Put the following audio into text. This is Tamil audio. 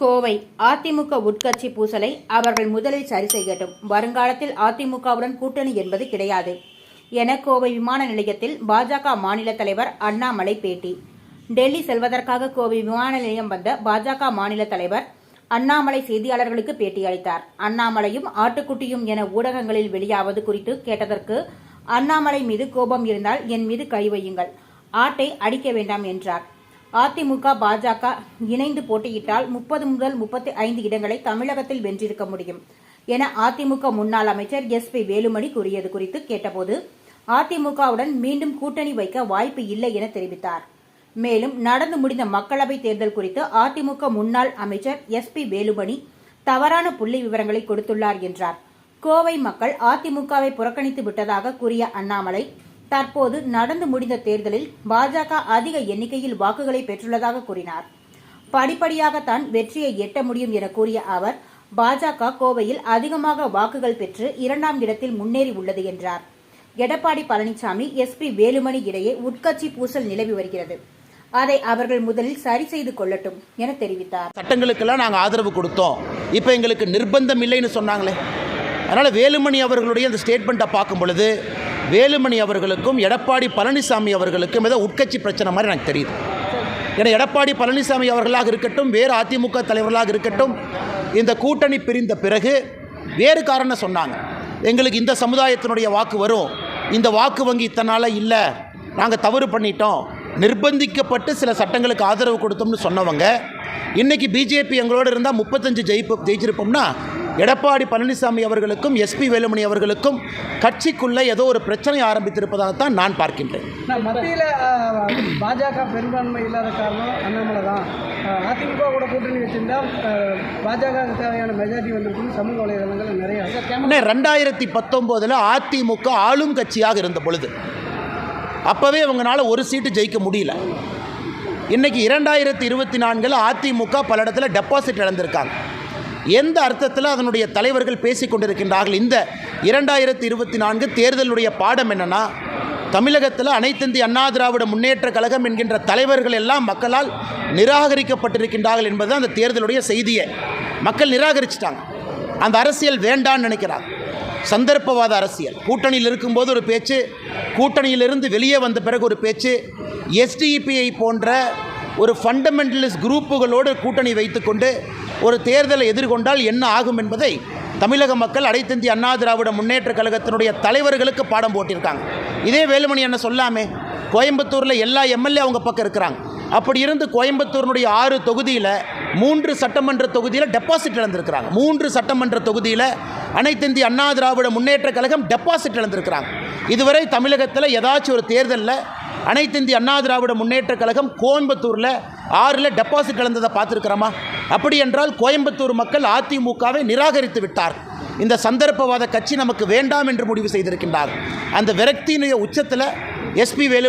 கோவை அதிமுக உட்கட்சி பூசலை அவர்கள் முதலில் சரி செய்யட்டும். வருங்காலத்தில் அதிமுகவுடன் கூட்டணி என்பது கிடையாது. என கோவை விமான நிலையத்தில் பாஜக மாநில தலைவர் அண்ணாமலை பேட்டி. டெல்லி செல்வதற்காக கோவை விமான நிலையம் வந்த பாஜக மாநில தலைவர் அண்ணாமலை செய்தியாளர்களுக்கு பேட்டியளித்தார் அண்ணாமலையும் ஆட்டுக்குட்டியும் என ஊடகங்களில் வெளியாவது குறித்து கேட்டதற்கு அண்ணாமலை மீது கோபம் இருந்தால் என் மீது கை வையுங்கள். ஆட்டை அடிக்க வேண்டாம் என்றார். அதிமுக பாஜக இணைந்து போட்டியிட்டால் முப்பது முதல் முப்பத்தி ஐந்து இடங்களை தமிழகத்தில் வென்றிருக்க முடியும் என அதிமுக முன்னாள் அமைச்சர் எஸ் பி வேலுமணி கூறியது குறித்து கேட்டபோது அதிமுகவுடன் மீண்டும் கூட்டணி வைக்க வாய்ப்பு இல்லை என தெரிவித்தார். மேலும் நடந்து முடிந்த மக்களவை தேர்தல் குறித்து அதிமுக முன்னாள் அமைச்சர் எஸ் பி வேலுமணி தவறான புள்ளி விவரங்களை கொடுத்துள்ளார் என்றார். கோவை மக்கள் அதிமுகவை புறக்கணித்து விட்டதாக கூறிய அண்ணாமலை தற்போது நடந்து முடிந்த தேர்தலில் பாஜக அதிக எண்ணிக்கையில் வாக்குகளை பெற்றுள்ளதாக கூறினார். படிப்படியாகத்தான் வெற்றியை எட்ட முடியும் என கூறிய அவர் பாஜக கோவையில் அதிகமாக வாக்குகள் பெற்று இரண்டாம் இடத்தில் முன்னேறி உள்ளது என்றார். எடப்பாடி பழனிசாமி எஸ்பி வேலுமணி இடையே உட்கட்சி பூசல் நிலவி வருகிறது. அதை அவர்கள் முதலில் சரி செய்து கொள்ளட்டும் என தெரிவித்தார். சட்டங்களுக்கெல்லாம் நாங்கள் ஆதரவு கொடுத்தோம். இப்போ எங்களுக்கு நிர்பந்தம் இல்லைன்னு சொன்னாங்களே. அதனால் வேலுமணி அவர்களுடைய அந்த ஸ்டேட்மெண்ட்டை பார்க்கும் பொழுது வேலுமணி அவர்களுக்கும் எடப்பாடி பழனிசாமி அவர்களுக்கும் ஏதோ உட்கட்சி பிரச்சனை மாதிரி எனக்கு தெரியுது. ஏன்னா எடப்பாடி பழனிசாமி அவர்களாக இருக்கட்டும் வேறு அதிமுக தலைவர்களாக இருக்கட்டும் இந்த கூட்டணி பிரிந்த பிறகு வேறு காரணம் சொன்னாங்க. எங்களுக்கு இந்த சமுதாயத்தினுடைய வாக்கு வரும். இந்த வாக்கு வங்கி இத்தனால இல்லை. நாங்கள் தவறு பண்ணிட்டோம். நிர்பந்திக்கப்பட்டு சில சட்டங்களுக்கு ஆதரவு கொடுத்தோம்னு சொன்னவங்க இன்றைக்கி பிஜேபி எங்களோடு இருந்தால் முப்பத்தஞ்சு ஜெயிப்பு ஜெயிச்சிருப்போம்னா எடப்பாடி பழனிசாமி அவர்களுக்கும் எஸ்பி வேலுமணி அவர்களுக்கும் கட்சிக்குள்ளே ஏதோ ஒரு பிரச்சனை ஆரம்பித்திருப்பதாகத்தான் நான் பார்க்கின்றேன். மத்தியில் பாஜக பெரும்பான்மை இல்லாத காரணம் அண்ணாமலை தான். அதிமுக கூட கூட்டணி வச்சிருந்தா பாஜக தேவையான மெஜாரிட்டி வந்திருக்குன்னு சமூக வலைதளங்கள் நிறைய ரெண்டாயிரத்தி பத்தொம்போதில் அதிமுக ஆளும் கட்சியாக இருந்த பொழுது அப்போவே இவங்களால ஒரு சீட்டு ஜெயிக்க முடியல. இன்றைக்கி இரண்டாயிரத்தி இருபத்தி நான்கில் அதிமுக பல இடத்துல டெபாசிட் இழந்திருக்காங்க. எந்த அர்த்தத்தில் அதனுடைய தலைவர்கள் பேசிக்கொண்டிருக்கின்றார்கள்? இந்த இரண்டாயிரத்தி இருபத்தி நான்கு தேர்தலுடைய பாடம் என்னன்னா தமிழகத்தில் அனைத்திந்திய அண்ணா திராவிட முன்னேற்ற கழகம் என்கின்ற தலைவர்கள் எல்லாம் மக்களால் நிராகரிக்கப்பட்டிருக்கின்றார்கள் என்பது அந்த தேர்தலுடைய செய்தியை. மக்கள் நிராகரிச்சிட்டாங்க. அந்த அரசியல் வேண்டான்னு நினைக்கிறாங்க. சந்தர்ப்பவாத அரசியல். கூட்டணியில் இருக்கும்போது ஒரு பேச்சு கூட்டணியிலிருந்து வெளியே வந்த பிறகு ஒரு பேச்சு எஸ்டிஇபிஐ போன்ற ஒரு ஃபண்டமெண்டலிஸ்ட் குரூப்புகளோடு கூட்டணி வைத்துக்கொண்டு ஒரு தேர்தலை எதிர்கொண்டால் என்ன ஆகும் என்பதை தமிழக மக்கள் அனைத்திந்திய அண்ணா திராவிட முன்னேற்ற கழகத்தினுடைய தலைவர்களுக்கு பாடம் போட்டிருக்காங்க. இதே வேலுமணி என்ன சொல்லாமே கோயம்புத்தூரில் எல்லா எம்எல்ஏ அவங்க பக்கம் இருக்கிறாங்க. அப்படி இருந்து கோயம்புத்தூரினுடைய ஆறு தொகுதியில் மூன்று சட்டமன்ற தொகுதியில் டெபாசிட் இழந்திருக்கிறாங்க. மூன்று சட்டமன்ற தொகுதியில் அனைத்திந்திய அண்ணா திராவிட முன்னேற்ற கழகம் டெபாசிட் இழந்திருக்கிறாங்க. இதுவரை தமிழகத்தில் ஏதாச்சும் ஒரு தேர்தலில் அனைத்திந்திய அண்ணா திராவிட முன்னேற்ற கழகம் கோயம்புத்தூரில் ஆறில் டெபாசிட் இழந்ததை பார்த்துருக்குறோமா? அப்படி என்றால் கோயம்புத்தூர் மக்கள் அதிமுகவை நிராகரித்து விட்டார். இந்த சந்தர்ப்பவாத கட்சி நமக்கு வேண்டாம் என்று முடிவு செய்திருக்கின்றார். அந்த விரக்தியினுடைய உச்சத்தில் எஸ்பி வேலு